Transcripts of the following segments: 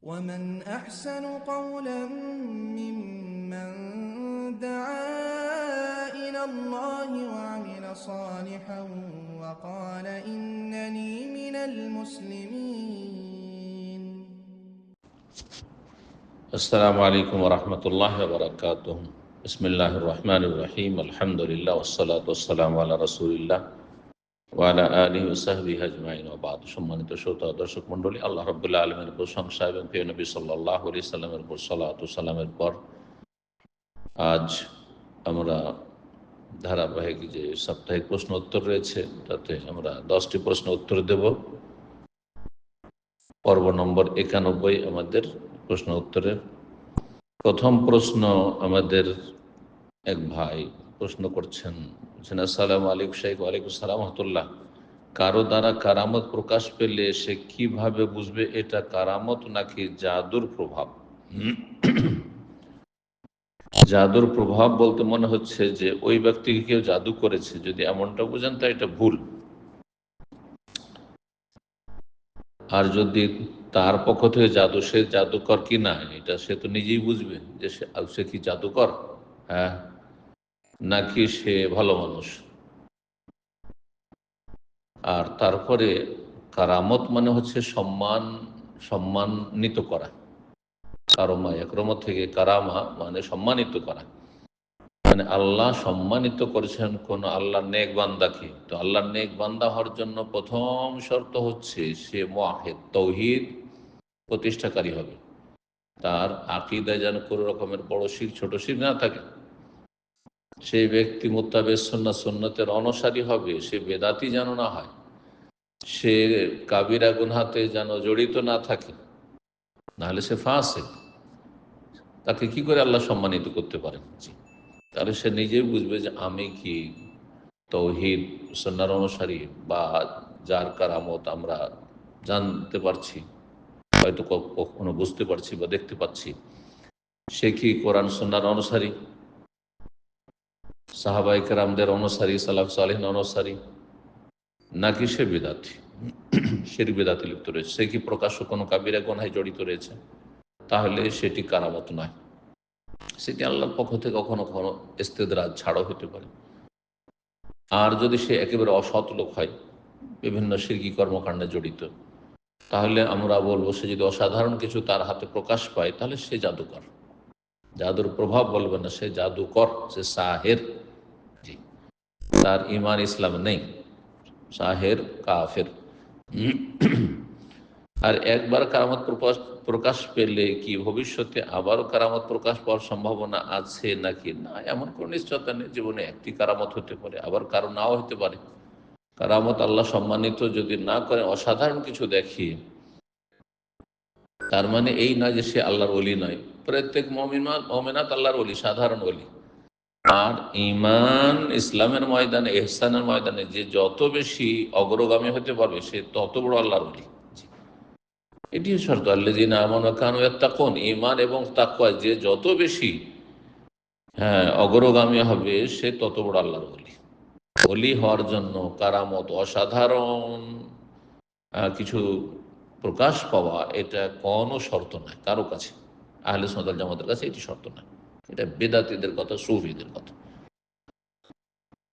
ومن أحسن قولا ممن دعا إلى الله وعمل صالحا وقال إنني من المسلمين. السلام عليكم ورحمة الله وبركاته. بسم الله الرحمن الرحيم. الحمد لله والصلاة والسلام على رسول الله. ওয়ালা আলী ওসাহবি হাজমাইন ওবাদ সম্মানিত শ্রোতা দর্শক মণ্ডলী, আল্লাহ রবুল্লাহ আলমের প্রশংসা এবং প্রিয় নবী সাল্লাহ সাল্লামের উপর সাল্লাহ পর আজ আমরা ধারাবাহিক যে সাপ্তাহিক প্রশ্ন উত্তর রয়েছে, তাতে আমরা দশটি প্রশ্ন উত্তর দেব। পর্ব নম্বর একানব্বই আমাদের প্রশ্ন উত্তরের। প্রথম প্রশ্ন আমাদের এক ভাই প্রশ্ন করছেন বলছেন, আসসালাম আলাইকুম শেখ ওয়ালাইকুম সালাম কারও দ্বারা কারামত প্রকাশ পেলে সে কীভাবে বুঝবে এটা কারামত নাকি জাদুর প্রভাব? জাদুর প্রভাব বলতে মনে হচ্ছে যে ওই ব্যক্তিকে কেউ জাদু করেছে, যদি এমনটা বুঝেন তা এটা ভুল। আর যদি তার পক্ষ থেকে জাদু, সে জাদুকর কি না? এটা সে তো নিজেই বুঝবে যে সে কি জাদুকর? হ্যাঁ? নাকি সে ভালো মানুষ? আর তারপরে কারামত মানে হচ্ছে সম্মান, সম্মানিত করা। কারমা একরমত থেকে কারামা মানে সম্মানিত করা। মানে আল্লাহ সম্মানিত করেছেন কোন আল্লাহ নেক বান্দাকে। তো আল্লাহ নেক বান্দা হওয়ার জন্য প্রথম শর্ত হচ্ছে সে মোয়াহেদ, তৌহিদ প্রতিষ্ঠাকারী হবে। তার আকিদায় যেন কোনো রকমের বড় শির, ছোট শির না থাকে। সেই ব্যক্তি মোত্তাবে সন্না সন্ন্যতের অনুসারী হবে, সে বেদাতি যেন না হয়, সে কাবিরা গুনহাতে যেন জড়িত না থাকে, নাহলে সে ফাঁসে। তাকে কি করে আল্লাহ সম্মানিত করতে পারেন? তাহলে সে নিজেই বুঝবে যে আমি কি তৌহিদ সন্ন্যার অনুসারী বা যার কারামত আমরা জানতে পারছি, হয়তো কখনো বুঝতে পারছি বা দেখতে পাচ্ছি। সে কি কোরআন সন্ন্যার অনুসারী? সাহাবাই কেরামদের অনুসারী, সালাফ সালেহন অনুসারী, নাকি সে বিদাতি? সে বিদাতি লিপ্ত রয়েছে? সে কি প্রকাশ্য কোনো কাবিরা গোনায় জড়িত রয়েছে? তাহলে সেটি কারামত নয়। সেটি আল্লাহর পক্ষ থেকে কখনো কখনো ইস্তেদরাজ ছাড়ও হতে পারে? আর যদি সে একেবারে অসৎ লোক হয়, বিভিন্ন শিরকি কর্মকাণ্ডে জড়িত, তাহলে আমরা বলব সে যদি অসাধারণ কিছু তার হাতে প্রকাশ পায়, তাহলে সে জাদুকর। জাদুর প্রভাব বলবে না, সে জাদুকর, সে সাহের। তার ইমান ইসলাম নেই। সাহের কাফের। আর একবার কারামত প্রকাশ প্রকাশ পেলে কি ভবিষ্যতে আবারও কারামত প্রকাশ পাওয়ার সম্ভাবনা আছে নাকি না? এমন কোন নিশ্চয়তা নেই, জীবনে একটি কারামত হতে পারে, আবার কারও নাও হতে পারে। কারামত আল্লাহ সম্মানিত যদি না করে অসাধারণ কিছু দেখিয়ে। তার মানে এই নয় যে সে আল্লাহর অলি নয়। প্রত্যেক মমিনাত আল্লাহর অলি সাধারণ অলি আর ইমান ইসলামের ময়দানে, এহসানের ময়দানে যে যত বেশি অগ্রগামী হতে পারবে, সে তত বড় আল্লাহর অলি এটি শর্ত আল্লাহ ইমান এবং তাকুয়া যে যত বেশি হ্যাঁ অগ্রগামী হবে, সে তত বড় আল্লাহর অলি অলি হওয়ার জন্য কারামত অসাধারণ কিছু প্রকাশ পাওয়া এটা কোনো শর্ত নয়, কারও কাছে। আহলে সন্তাল জামাতের কাছে এটি শর্ত নয়। এটা বেদাতিদের কথা, সুফিদের কথা।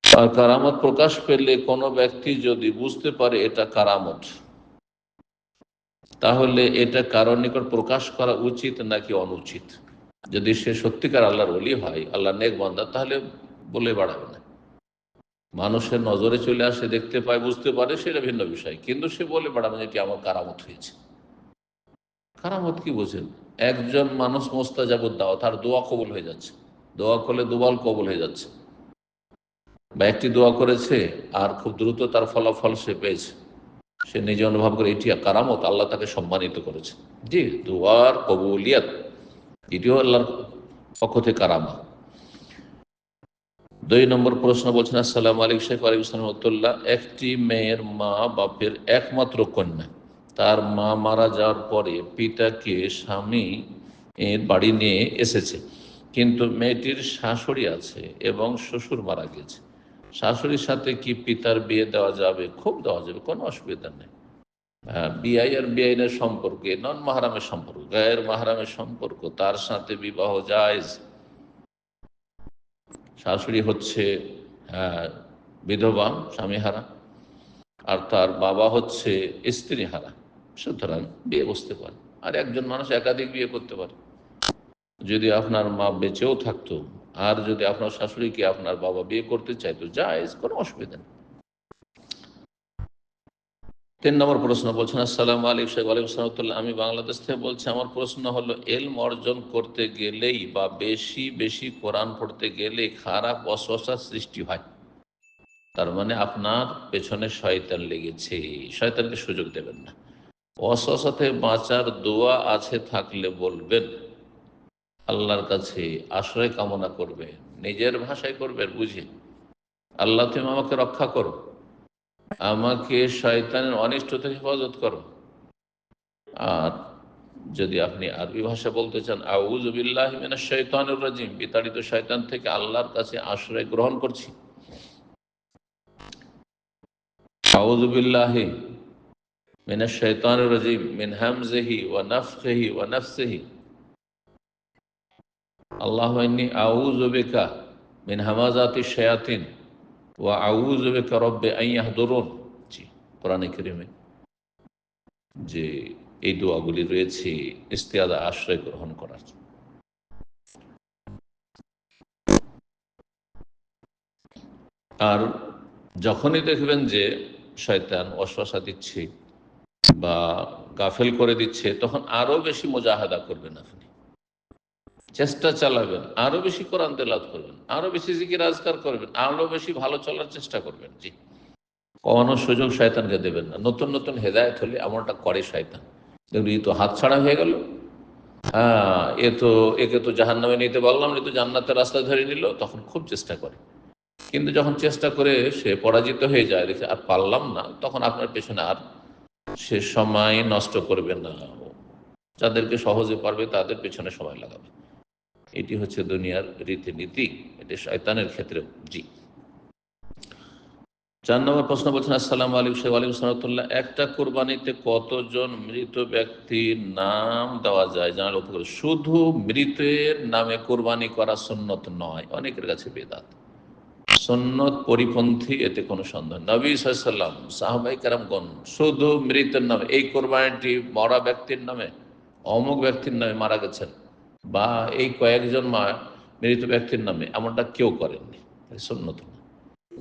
আর কারামত প্রকাশ পেলে কোনো ব্যক্তি যদি বুঝতে পারে এটা কারামত, তাহলে এটা কারোর নিকট প্রকাশ করা উচিত নাকি অনুচিত? যদি সে সত্যিকার আল্লাহর অলি হয় আল্লাহ নেক বান্দা, তাহলে বলে বাড়াবে না। মানুষের নজরে চলে আসে, দেখতে পায়, বুঝতে পারে, সেটা ভিন্ন বিষয়। কিন্তু সে বলে বাড়াবে এটি আমার কারামত হয়েছে। কারামত কি বোঝেন? একজন মানুষ মোস্তা যাবত দাও তার দোয়া কবল হয়ে যাচ্ছে। দোয়া করলে দুবাল কবল হয়ে যাচ্ছে। বা একটি দোয়া করেছে আর খুব দ্রুত তার ফলাফল সে পেয়েছে। সে নিজে অনুভব করে, এটি কারামত, আল্লাহ তাকে সম্মানিত করেছে। জি, দোয়ার কবুলিয়াত। এটিও আল্লাহর পক্ষ থেকে কারামা দুই নম্বর প্রশ্ন বলছেন, আসসালাম আলিক শেখ আলিকুল্লাহ একটি মেয়ের মা বাপের একমাত্র কন্যা। তার মা মারা যাওয়ার পরে পিতাকে স্বামী এর বাড়ি নিয়ে এসেছে। কিন্তু মেয়েটির শাশুড়ি আছে এবং শ্বশুর মারা গেছে। শাশুড়ির সাথে কি পিতার বিয়ে দেওয়া যাবে? খুব দেওয়া যাবে কোনো অসুবিধা নেই। হ্যাঁ, বিআই আর বিআইনের সম্পর্কে নন মাহারামের সম্পর্ক গায়ের মাহারামের সম্পর্ক তার সাথে বিবাহ জায়জ। শাশুড়ি হচ্ছে হ্যাঁ, বিধবা স্বামীহারা। আর তার বাবা হচ্ছে স্ত্রী হারা সুতরাং বিয়ে বসতে পারে। আর একজন মানুষ একাধিক বিয়ে করতে পারে। যদি আপনার মা বেঁচেও থাকতো, আর যদি আপনার শাশুড়িকে আপনার বাবা বিয়ে করতে চাইতো জায়েজ কোনো অসুবিধা নেই। তিন নম্বর প্রশ্ন বলছেন, আসসালাম আলাইকুম শেখ আলাইকুম সালামতুল্লাহ আমি বাংলাদেশ থেকে বলছি, আমার প্রশ্ন হলো, এলম অর্জন করতে গেলেই বা বেশি বেশি কোরআন পড়তে গেলে খারাপ অস্বসার সৃষ্টি হয়। তার মানে আপনার পেছনে শয়তান লেগেছে, শয়তানকে সুযোগ দেবেন না। অস্বসাতে বাঁচার দোয়া আছে থাকলে বলবেন। আল্লাহর কাছে আশ্রয় কামনা করবে, নিজের ভাষায় করবেন বুঝে? আল্লাহ, তুমি আমাকে রক্ষা করো। আমাকে শয়তানের অনিষ্ট থেকে হেফাজত করো। আর যদি আপনি আরবি ভাষা বলতে চান আউজবিল্লাহ শৈতানুর রাজিম বিতাড়িত শয়তান থেকে আল্লাহর কাছে আশ্রয় গ্রহণ করছি। আউজবিল্লাহ মিনাশ শৈতানুর রাজিম, মিন হামজিহি ওয়া নাফখিহি ওয়া নাফসিহি। আল্লাহ আউযু বিকা মিন হামাজাতি শায়াতিন ওয়া আউযু বিকা রব্বি ইয়াহদুরুন। জি, কোরআনে কারীমে। যে এই দোয়াগুলি রয়েছে ইস্তিয়াদা আশ্রয় গ্রহণ করার আর যখনই দেখবেন যে শয়তান অশ্বাসা দিচ্ছে বা গাফেল করে দিচ্ছে, তখন আরও বেশি মোজাহাদা করবেন আপনি। চেষ্টা চালাবেন, আরও বেশি কোরআন তেলাত করবেন, আরও বেশি জিকির আজকার করবেন, আরও বেশি ভালো চলার চেষ্টা করবেন। জি। কোনো সুযোগ শয়তানকে দেবেন না। নতুন নতুন হেদায়ত হলে এমনটা করে শয়তান। এই তো হাত ছাড়া হয়ে গেল। হ্যাঁ এ তো, একে তো জাহান নামে নিতে পারলাম এ তো জান্নাতের রাস্তা ধরে নিল, তখন খুব চেষ্টা করে। কিন্তু যখন চেষ্টা করে সে পরাজিত হয়ে যায়, দেখে আর পারলাম না, তখন আপনার পেছনে আর সে সময় নষ্ট করবে না যাদেরকে সহজে পারবে তাদের পেছনে সময় লাগাবে। এটি হচ্ছে দুনিয়ার রীতিনীতি, এটি শয়তানের ক্ষেত্রেও, জি। চার নম্বর প্রশ্ন বলছেন, আসসালাম আলাইকুম শেখ আলিম সালাতুল্লাহ একটা কোরবানিতে কতজন মৃত ব্যক্তির নাম দেওয়া যায়? জানার শুধু মৃতের নামে কোরবানি করা সন্ন্যত নয়, অনেকের কাছে বেদাত। সন্ন্যত পরিপন্থী, এতে কোনো সন্দেহ নবী সাল্লাম সাহবাই কারামগণ শুধু মৃতের নামে, এই কোরবানিটি মরা ব্যক্তির নামে, অমুক ব্যক্তির নামে মারা গেছেন বা এই কয়েকজন মা মৃত ব্যক্তির নামে, এমনটা কেউ করেননি। সন্ন্যত না।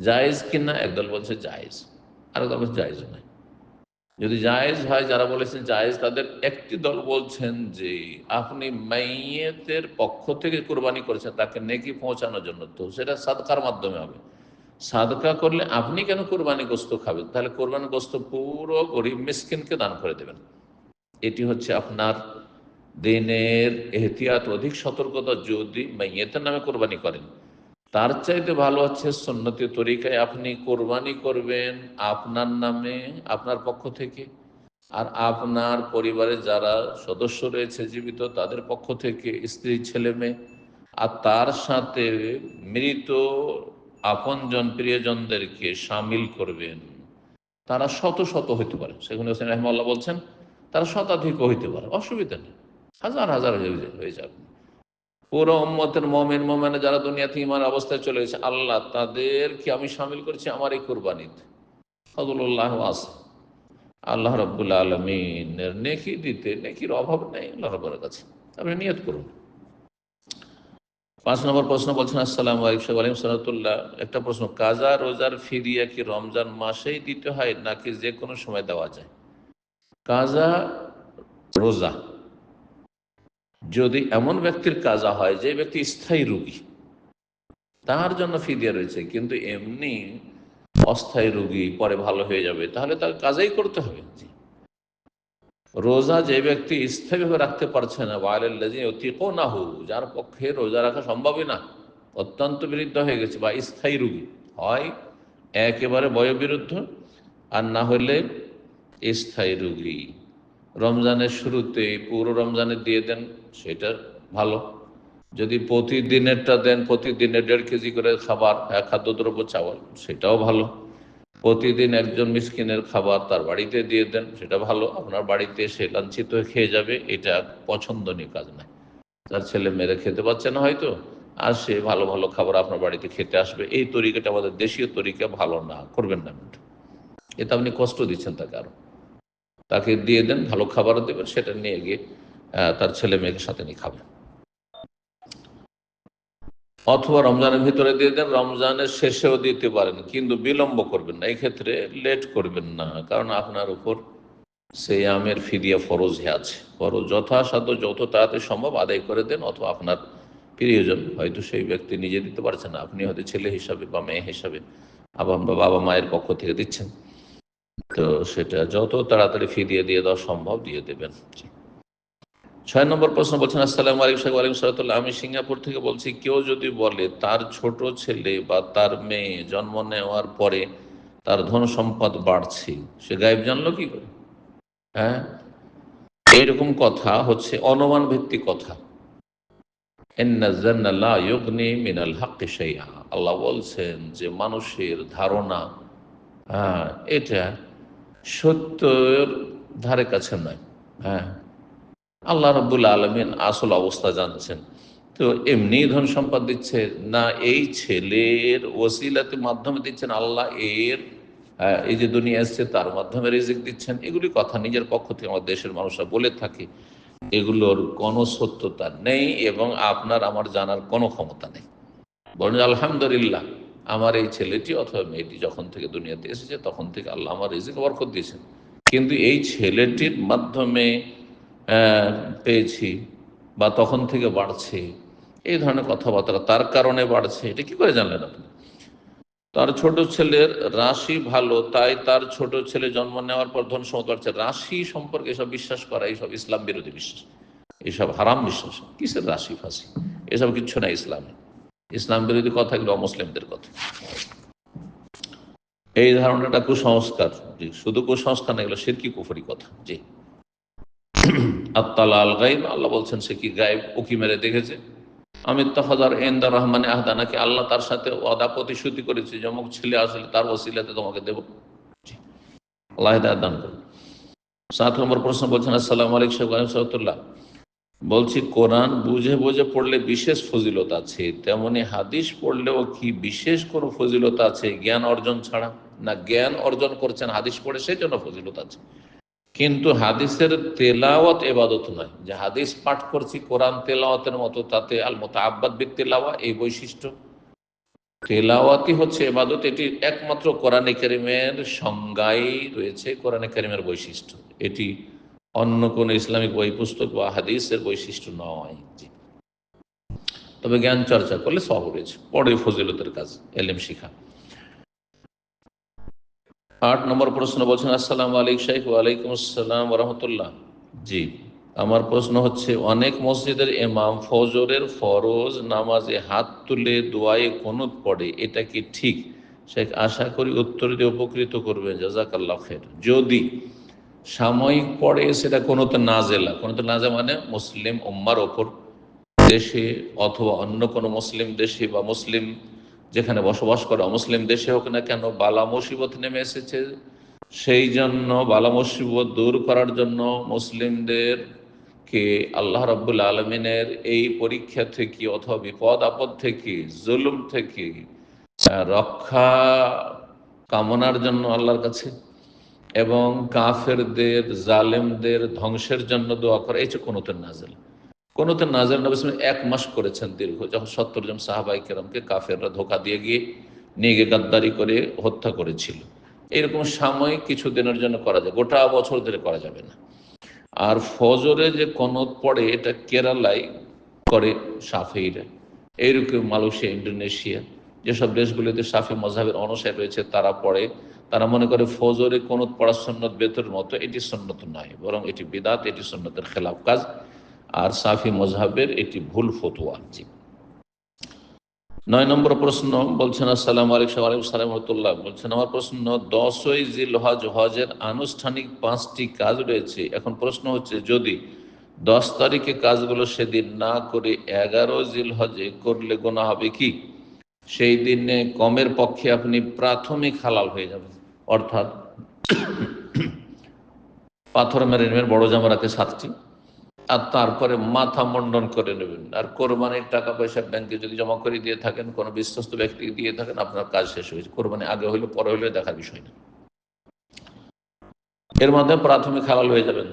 জায়েজ কিনা? একদল বলছে জায়েজ। আর একদল বলছে জায়েজ নয় যদি জায়েজ হয়, যারা বলেছেন জায়েজ, তাদের একটি দল বলছেন যে, আপনি মাইয়েতের পক্ষ থেকে কোরবানি করেছেন, তাকে নেকি পৌঁছানোর জন্য। তো সেটা সাদকার মাধ্যমে হবে। সাদকা করলে আপনি কেন কোরবানি গোস্ত খাবেন? তাহলে কোরবানি গোস্ত পুরো গরিব মিসকিনকে দান করে দেবেন। এটি হচ্ছে আপনার দিনের এহতিয়াত, অধিক সতর্কতা যদি মাইয়েতের নামে কোরবানি করেন। তার চাইতে ভালো হচ্ছে সন্ন্যতি তরিকায় আপনি কোরবানি করবেন আপনার নামে, আপনার পক্ষ থেকে। আর আপনার পরিবারের যারা সদস্য রয়েছে জীবিত, তাদের পক্ষ থেকে স্ত্রী, ছেলে, মেয়ে। আর তার সাথে মৃত আপনজন, প্রিয়জনদেরকে সামিল করবেন। তারা শত শত হইতে পারে। সেখানে হোসেন রহমাল্লাহ বলছেন, তারা শতাধিক হইতে পারে। অসুবিধা নেই। হাজার হাজার হয়ে যাবে। পুরো উম্মতের মমেন মোমেনে যারা দুনিয়া থেকে ইমান অবস্থায় চলে গেছে, আল্লাহ তাদেরকে আমি সামিল করেছি আমার এই কোরবানিতে। ফজলুল্লাহ আছে আল্লাহ রব্বুল আলমিনের নেকি দিতে নেকির অভাব নেই আল্লাহ রব্বের কাছে। আপনি নিয়ত করুন। পাঁচ নম্বর প্রশ্ন বলছেন, আসসালাম আলাইকুম সালাতুল্লাহ। একটা প্রশ্ন, কাজা রোজার ফিরিয়া কি রমজান মাসেই দিতে হয় নাকি যে কোনো সময় দেওয়া যায়? কাজা রোজা। যদি এমন ব্যক্তির কাজা হয় যে ব্যক্তি স্থায়ী রুগী, তার জন্য ফিদিয়া রয়েছে, কিন্তু এমনি অস্থায়ী রুগী পরে ভালো হয়ে যাবে, তাহলে তার কাজাই করতে হবে। রোজা যে ব্যক্তি স্থায়ীভাবে রাখতে পারছে না অতিকো না হোক যার পক্ষে রোজা রাখা সম্ভবই না, অত্যন্ত বিরুদ্ধ হয়ে গেছে বা স্থায়ী রুগী হয়, একেবারে বয়োবিরুদ্ধ, আর না হলে স্থায়ী রুগী। রমজানের শুরুতে পুরো রমজানে দিয়ে দেন সেটা ভালো। যদি প্রতিদিনেরটা দেন প্রতিদিনের দেড় কেজি করে খাবার খাদ্যদ্রব্য চাওয়াল সেটাও ভালো। প্রতিদিন একজন মিসকিনের খাবার তার বাড়িতে দিয়ে দেন, সেটা ভালো। আপনার বাড়িতে সে লাঞ্ছিত খেয়ে যাবে, এটা পছন্দনীয় কাজ নয়। তার ছেলে মেরে খেতে পাচ্ছে না হয়তো, আর সে ভালো ভালো খাবার আপনার বাড়িতে খেতে আসবে। এই তরিকাটা আমাদের দেশীয় তরিকা, ভালো না। করবেন না এটা আপনি কষ্ট দিচ্ছেন তাকে আরও। তাকে দিয়ে দেন, ভালো খাবার দেবেন, সেটা নিয়ে গিয়ে তার ছেলে মেয়েকে সাথে নিয়ে খাবেন অথবা রমজানের ভিতরে দিয়ে দেন, রমজানের শেষেও দিতে পারেন, কিন্তু বিলম্ব করবেন না। এই ক্ষেত্রে লেট করবেন না, কারণ আপনার উপর সেই আমের ফিদিয়া ফরজ আছে। ফরজ যথাসাধ্য, যত তাড়াতাড়ি সম্ভব আদায় করে দেন, অথবা আপনার প্রিয়জন হয়তো সেই ব্যক্তি নিজে দিতে পারছেন না। আপনি হয়তো ছেলে হিসাবে বা মেয়ে হিসাবে আবার বাবা মায়ের পক্ষ থেকে দিচ্ছেন। তো সেটা যত তাড়াতাড়ি ফিরিয়ে দিয়ে দেওয়া সম্ভব দিয়ে দেবেন। ছয় নম্বর প্রশ্ন বলছেন, আসসালামু আলাইকুম আলাইকুম সালাতুল্লাহ আমি সিঙ্গাপুর থেকে বলছি, কেউ যদি বলে তার ছোট ছেলে বা তার মেয়ে জন্ম নেওয়ার পরে তার ধন সম্পদ বাড়ছে, সে গায়েব জানলো কি করে? হ্যাঁ? এইরকম কথা হচ্ছে, অনুমান ভিত্তিক কথা। মিনাল। আল্লাহ বলছেন যে, মানুষের ধারণা হ্যাঁ এটা সত্যের ধারে কাছে নয় হ্যাঁ। আল্লাহ রব্বুল আলমিন আসল অবস্থা জানছেন। তো এমনি ধন সম্পদ দিচ্ছে, না এই ছেলের ওসিলাতে মাধ্যমে দিচ্ছেন আল্লাহ, এর এই যে দুনিয়া এসছে তার মাধ্যমে রিজিক দিচ্ছেন, এগুলি কথা নিজের পক্ষ থেকে আমার দেশের মানুষরা বলে থাকে। এগুলোর কোনো সত্যতা নেই এবং আপনার, আমার জানার কোনো ক্ষমতা নেই। বরং আলহামদুলিল্লাহ, আমার এই ছেলেটি অথবা মেয়েটি যখন থেকে দুনিয়াতে এসেছে, তখন থেকে আল্লাহ আমার রিজিক বরকত দিয়েছেন। কিন্তু এই ছেলেটির মাধ্যমে পেয়েছি বা তখন থেকে বাড়ছে, এই ধরনের কথাবার্তা তার কারণে বাড়ছে, এটা কি করে জানলেন আপনি? তার ছোট ছেলের রাশি ভালো, তাই তার ছোট ছেলে জন্ম নেওয়ার পর ধন সম্পদ বাড়ছে। রাশি সম্পর্কে এসব বিশ্বাস করা, এইসব ইসলাম বিরোধী বিশ্বাস, এইসব হারাম বিশ্বাস, কিসের রাশি ফাঁসি? এসব কিচ্ছু না ইসলামে। ইসলাম বিরোধী কথা এগুলো অমুসলিমদের কথা। এই ধারণাটা কুসংস্কার শুধু কুসংস্কার না, এগুলো সিরকি কুফরি কথা, জি। আত্মালা আল গাইব আল্লাহ বলছেন, সে কি মেরে দেখেছে? রহমানে আল্লাহ তার সাথে ওয়াদা প্রতিশ্রুতি করেছে যে অমুক ছেলে আসলে তার ওসিলাতে তোমাকে দেব। আল্লাহ দান সাত নম্বর প্রশ্ন বলছেন, আসসালামু বলছি, কোরআন বুঝে বুঝে পড়লে বিশেষ ফজিলত আছে, তেমনি হাদিস পড়লেও কি বিশেষ কোনো ফজিলত আছে? জ্ঞান অর্জন ছাড়া? না, জ্ঞান অর্জন করছেন, হাদিস পড়ে সেই জন্য ফজিলত আছে। কিন্তু হাদিসের তেলাওয়াত এবাদত নয়। যে হাদিস পাঠ করছি, কোরআন তেলাওয়াতের মতো, তাতে আল মতো আব্বাদ বিদ তেলাওয়া, এই বৈশিষ্ট্য। তেলাওয়াতই হচ্ছে এবাদত, এটি একমাত্র কোরআনে কারিমের সংজ্ঞাই রয়েছে, কোরআনে কারিমের বৈশিষ্ট্য। এটি অন্য কোন ইসলামিক বই পুস্তক বা হাদিসের বৈশিষ্ট্য নয় তবে জ্ঞান চর্চা করলে সব রয়েছে। পরে ফজিলতের কাজ, এলেম শিখা। আট নম্বর প্রশ্ন বলছেন, আসসালাম আলাইকুম শাইখ ওয়ালাইকুম আসসালাম রহমতুল্লাহ। জি, আমার প্রশ্ন হচ্ছে, অনেক মসজিদের এমাম ফজরের ফরজ নামাজে হাত তুলে দোয়ায়ে কোনুত পড়ে, এটা কি ঠিক? শেখ আশা করি উত্তর দিয়ে উপকৃত করবে জাজাকাল্লাহ খের যদি সাময়িক পড়ে, সেটা কোনোতে নাজেলা। কোনোতে নাজে মানে মুসলিম উম্মার ওপর, দেশে অথবা অন্য কোনো মুসলিম দেশে বা মুসলিম যেখানে বসবাস করে, অমুসলিম দেশে হোক না কেন, বালা মুসিবত নেমে এসেছে। সেই জন্য বালা মুসিবত দূর করার জন্য মুসলিমদের কে আল্লাহ রাব্বুল আলমিনের এই পরীক্ষা থেকে অথবা বিপদ আপদ থেকে, জুলুম থেকে রক্ষা কামনার জন্য আল্লাহর কাছে এবং কাফেরদের, জালেমদের ধ্বংসের জন্য দোয়া করা। এই যে কোনোতের নাজেল। কোনোতের নাজেল নবী এক মাস করেছেন দীর্ঘ, যখন সত্তর জন সাহাবাই কেরামকে কাফেররা ধোকা দিয়ে গিয়ে নিয়ে গিয়ে গাদ্দারি করে হত্যা করেছিল। এরকম সাময়িক কিছু দিনের জন্য করা যায়, গোটা বছর ধরে করা যাবে না। আর ফজরে যে কনত পড়ে, এটা কেরালায় করে সাফেইরা। এইরকম মালয়েশিয়া ইন্ডোনেশিয়া যেসব দেশগুলিতে সাফি মজাহের অনুসারী রয়েছে, তারা পড়ে। তারা মনে করে ফজরে কোনত পড়া সন্ন্যত বেতর মতো, এটি সন্ন্যত নয়, বরং এটি বিদাত, এটি সন্ন্যতের খেলাফ কাজ। আর সাফি মজহাবের এটি ভুল ফতুয়া জি নয় নম্বর প্রশ্ন বলছেন, আসসালাম আলাইকুম আলাইকুম সালাম, রহমতুল্লাহ। বলছেন, আমার প্রশ্ন, দশই জিল হজ হজের আনুষ্ঠানিক পাঁচটি কাজ রয়েছে। এখন প্রশ্ন হচ্ছে, যদি দশ তারিখে কাজগুলো সেদিন না করে এগারো জিল হজে করলে গোনা হবে কি? সেই দিনে কমের পক্ষে আপনি প্রাথমিক হালাল হয়ে যাবেন। অর্থাৎ পাথর মেরে নেবেন, বড় জামা রাখে সাতটি। আর তারপরে মাথা মন্ডন করে নেবেন। আর কোরবানির টাকা পয়সা ব্যাংকে যদি জমা করে দিয়ে থাকেন, কোনো বিশ্বস্ত ব্যক্তি দিয়ে থাকেন, আপনার কাজ শেষ হয়েছে কোরবানি আগে হইলে, পরে হইলে দেখার বিষয় না। এর মাধ্যমে প্রাথমিক হালাল হয়ে যাবেন।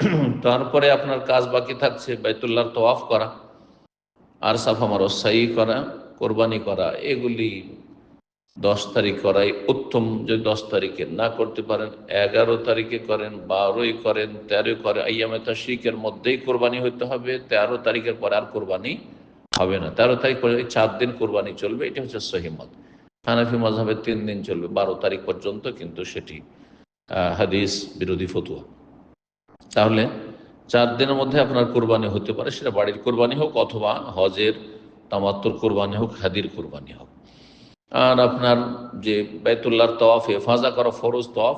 তারপরে আপনার কাজ বাকি থাকছে, বাইতুল্লাহর তোয়াফ করা আর সাফা মারসাই করা, কোরবানি করা, এগুলি দশ তারিখ করাই উত্তম, যদি দশ তারিখে না করতে পারেন, এগারো তারিখে করেন, বারোই করেন, তেরোই করে আইয়ামে শিখের মধ্যেই কোরবানি হইতে হবে, তেরো তারিখের পরে আর কোরবানি হবে না। তেরো তারিখ পরে চার দিন কোরবানি চলবে, এটা হচ্ছে সহিমত হানাফি মজাবে তিন দিন চলবে, বারো তারিখ পর্যন্ত কিন্তু সেটি হাদিস বিরোধী ফতুয়া। তাহলে চার দিনের মধ্যে আপনার কোরবানি হতে পারে, সেটা বাড়ির কোরবানি হোক অথবা হজের, তামাত্তর কোরবানি হোক, হাদির কোরবানি হোক। আর আপনার যে বেতুল্লার তফ হেফাজা করা ফরজ তফ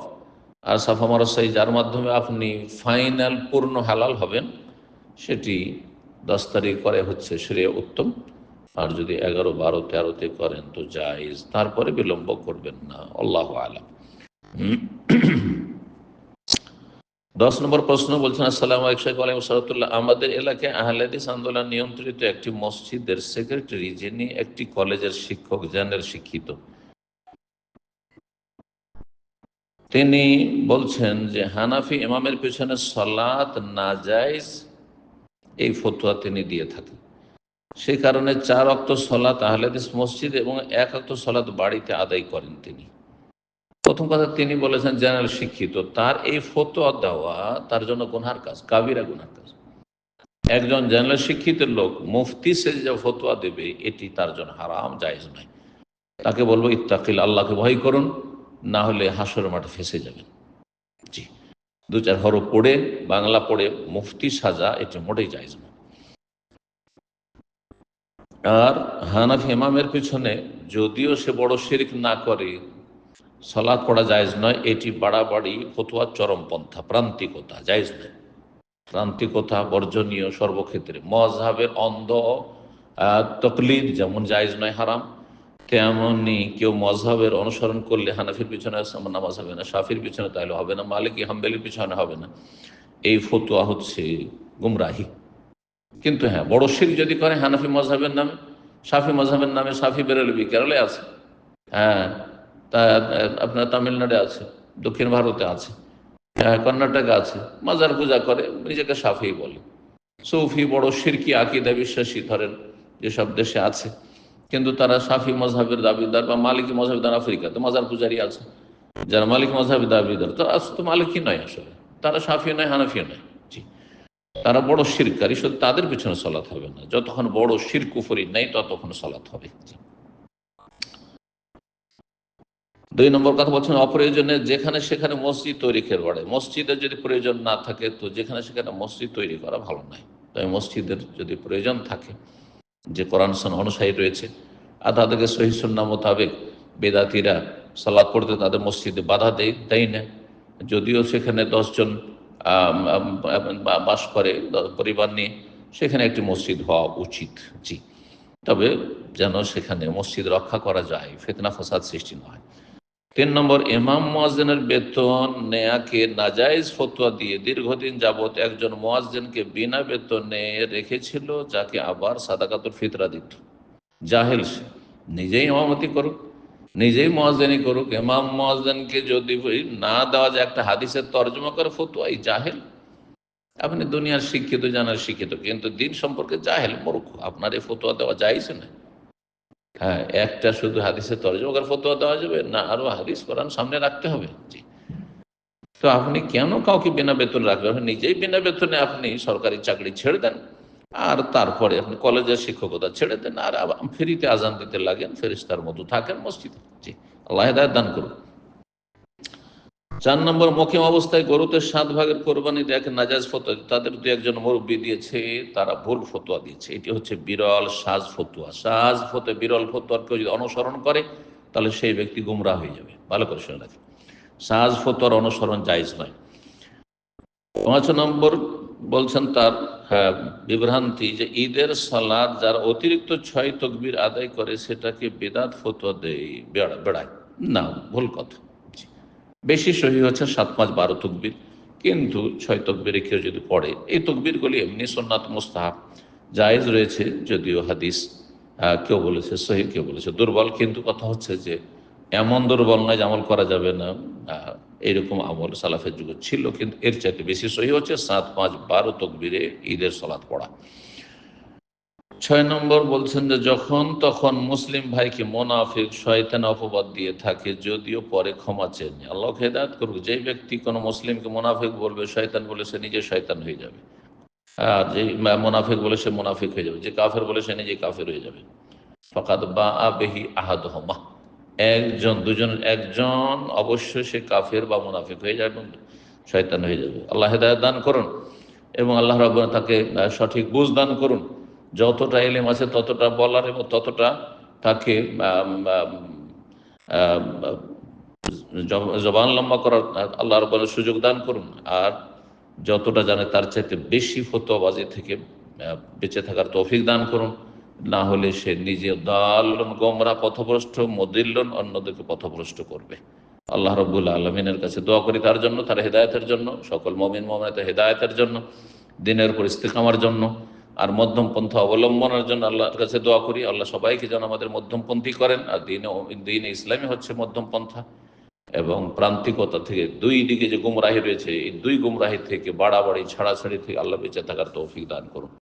আর সাফা মারসাই, যার মাধ্যমে আপনি ফাইনাল পূর্ণ হালাল হবেন, সেটি দশ তারিখ করে হচ্ছে শ্রেয় উত্তম। আর যদি এগারো, বারো, তেরোতে করেন তো জায়জ, তারপরে বিলম্ব করবেন না। আল্লাহ আলাম। দশ নম্বর প্রশ্ন বলছেন, আসসালাম সালাতুল্লাহ আমাদের এলাকায় আহলাদিস আন্দোলন নিয়ন্ত্রিত একটি মসজিদের সেক্রেটারি, যিনি একটি কলেজের শিক্ষক জেনারেল শিক্ষিত। তিনি বলছেন যে, হানাফি ইমামের পেছনে সলাৎ নাজাইজ এই ফতোয়া তিনি দিয়ে থাকেন। সেই কারণে চার অক্ত সলাৎ আহলাদিস মসজিদ এবং এক অক্ত সলাৎ বাড়িতে আদায় করেন তিনি। প্রথম কথা তিনি বলেছেন, জেনারেল শিক্ষিত, তার এই ফতোয়া দেওয়া তার জন্য গুনহার কাজ, কাবিরা গুনহার কাজ। একজন জেনারেল শিক্ষিত লোক, মুফতি সে যে ফতোয়া দেবে, এটি তার জন্য হারাম, জায়েজ নয়। তাকে বলব, ইত্তাকিল, আল্লাহকে ভয় করুন, না হলে হাসর মাঠে ফেসে যাবেন। জি। দু চার হরফ পড়ে, বাংলা পড়ে, মুফতি সাজা, এটি মোটেই জায়েজ নয়। আর হানাফি ইমামের পিছনে, যদিও সে বড় শিরিক না করে সলাদ পড়া জায়েজ নয়, এটি বাড়াবাড়ি ফতুয়ার চরমপন্থা, প্রান্তিকতা, জায়েজ নয়। প্রান্তিকতা বর্জনীয় সর্বক্ষেত্রে। মজহাবের অন্ধ তকলিদ যেমন জায়েজ নয়, হারাম। তেমনি কেউ মজহাবের অনুসরণ করলে হানাফির পিছনে নামাজ হবে না। সাফির পিছনে তাহলে হবে না। মালিকি, হাম্বেলির পিছনে হবে না। এই ফতুয়া হচ্ছে গুমরাহি। কিন্তু হ্যাঁ বড় শির যদি করে, হানাফি মজহাবের নামে, শাফি মজহাবের নামে সাফি বেরেলবি কেরলে আছে হ্যাঁ আপনার তামিলনাড়ে আছে, দক্ষিণ ভারতে আছে কর্ণাটকে আছে, মাজার পূজা করে, নিজেকে সাফি বলে। সৌফি, বড় সিরকি, আকিদা বিশ্বাসী ধরেন, যেসব দেশে আছে। কিন্তু তারা সাফি মজাহের দাবিদার বা মালিকী মজাবিদার আফ্রিকাতে মাজার পূজারি আছে। যারা মালিক মজাহের দাবিদার তারা তো মালিকই নয় আসলে। তারা সাফি নয় হানাফি নয় তারা বড় শিরকারী শুধু তাদের পিছনে সলাৎ হবে না, যতক্ষণ বড় শির কুফরি নেই, ততক্ষণ সলাৎ হবে দুই নম্বর কথা বলছেন, অপ্রয়োজনে যেখানে সেখানে মসজিদ তৈরি খেয়ে বাড়ে মসজিদের যদি প্রয়োজন না থাকে, তো যেখানে সেখানে মসজিদ তৈরি করা ভালো নয়। তবে মসজিদের যদি প্রয়োজন থাকে, যে কোরআন অনুসারী রয়েছে, আর তাদেরকে সহিসন্না মোতাবেক বেদাতিরা সালাদ পড়তে তাদের মসজিদে বাধা দেয় দেয় না। যদিও সেখানে দশজন বাস করে পরিবার নিয়ে সেখানে একটি মসজিদ হওয়া উচিত, জি। তবে যেন সেখানে মসজিদ রক্ষা করা যায় ফেতনা ফসাদ সৃষ্টি নয় তিন নম্বর, ইমাম মোয়াজেনের বেতন নেয়াকে নাজাইজ ফতোয়া দিয়ে দীর্ঘদিন যাবৎ একজন মোয়াজেনকে বিনা বেতনে রেখেছিল, যাকে আবার সাদাকাতুর ফিতরা দিত। জাহেল নিজেই ইমামতি করুক, নিজেই মোয়াজেনি করুক। ইমাম মোয়াজেনকে যদি না দেওয়া যায় একটা হাদিসের তর্জমা করে ফতুয়াই জাহেল? আপনি দুনিয়ার শিক্ষিত জানার শিক্ষিত, কিন্তু দিন সম্পর্কে জাহেল মূর্খ। আপনার এই ফতুয়া দেওয়া যাইছে না। হ্যাঁ একটা শুধু হাদিসের তর্জমাকার ফতোয়া দেওয়া যাবে, না আরও হাদিস কোরআন সামনে রাখতে হবে? জি। তো আপনি কেন কাউকে বিনা বেতন রাখবেন? নিজেই বিনা বেতনে আপনি সরকারি চাকরি ছেড়ে দেন, আর তারপরে আপনি কলেজের শিক্ষকতা ছেড়ে দেন, আর ফেরিতে আজান দিতে লাগেন ফেরিস্তার মতো থাকেন মসজিদে। জি, আল্লাহ দান করুন চার নম্বর মকিম অবস্থায় গরুতে সাত ভাগের কোরবানি দেখে নাজাজ ফতোয়া তাদের দু একজন মুরব্বী দিয়েছে তারা ভুল ফতোয়া দিয়েছে। এটি হচ্ছে বিরল সাজ ফতুয়া। সাজ ফতোয়া বিরল ফতোয়ার কেউ যদি অনুসরণ করে তাহলে সেই ব্যক্তি গুমরা হয়ে যাবে। ভালো করে শুনে রাখে সাজ ফতোয়ার অনুসরণ জায়জ নয়। পাঁচ নম্বর বলছেন তার হ্যাঁ, বিভ্রান্তি যে ঈদের সালাদ যারা অতিরিক্ত ছয় তকবির আদায় করে সেটাকে বেদাত ফতোয়া দেয় বেড়ায়। না ভুল কথা। বেশি সহি হচ্ছে সাত পাঁচ বারো তকবির, কিন্তু ছয় তকবিরে কেউ যদি পড়ে, এই তকবিরগুলি এমনি সোননাথ মোস্তাহাব, জায়েজ রয়েছে যদিও হাদিস কেউ বলেছে সহি, কেউ বলেছে দুর্বল, কিন্তু কথা হচ্ছে যে এমন দুর্বল নয় যে আমল করা যাবে না এইরকম আমল সালাফের যুগ ছিল, কিন্তু এর চাইতে বেশি সহি হচ্ছে সাত পাঁচ বারো তকবিরে ঈদের সলাৎ পড়া। ছয় নম্বর বলছেন যে, যখন তখন মুসলিম ভাইকে মোনাফিক শয়তান অপবাদ দিয়ে থাকে, যদিও পরে ক্ষমা চেয়ে আল্লাহ হেদায়ত করুক যে ব্যক্তি কোনো মুসলিমকে মোনাফিক বলবে, শয়তান বলে সে নিজে শয়তান হয়ে যাবে। আর যে মোনাফিক বলে সে মোনাফিক হয়ে যাবে। যে কাফের বলে সে নিজে কাফের হয়ে যাবে। ফকাত বা আবেহি আহাদ হমা একজন, দুজন, একজন অবশ্যই সে কাফের বা মুনাফিক হয়ে যাবে শয়তান হয়ে যাবে। আল্লাহ হেদায়ত দান করুন এবং আল্লাহ রব তাকে সঠিক বুঝ দান করুন। যতটা এলেম আছে, ততটা বলার এবং ততটা তাকে জবান লম্বা করার আল্লাহ রব্বানের সুযোগ দান করুন। আর যতটা জানে তার চাইতে বেশি ফতোয়াবাজি থেকে বেঁচে থাকার তৌফিক দান করুন। না হলে সে নিজে দালন গোমরা, পথভ্রষ্ট, মদিল্লন, অন্যদেরকে পথভ্রষ্ট করবে। আল্লাহ রব্বুল আলমিনের কাছে দোয়া করি তার জন্য, তার হেদায়তের জন্য, সকল মমিন, মমিনাতের হেদায়তের জন্য, দিনের উপর ইস্তেকামার জন্য। আর মধ্যম পন্থা অবলম্বনের জন্য আল্লাহর কাছে দোয়া করি। আল্লাহ সবাইকে যেন আমাদের মধ্যমপন্থী করেন। আর দিন দিন ইসলামী হচ্ছে মধ্যম পন্থা এবং প্রান্তিকতা থেকে দুই দিকে যে গুমরাহি রয়েছে, এই দুই গুমরাহি থেকে, বাড়াবাড়ি, ছাড়াছাড়ি থেকে আল্লাহ বেঁচে থাকার তৌফিক দান করুন।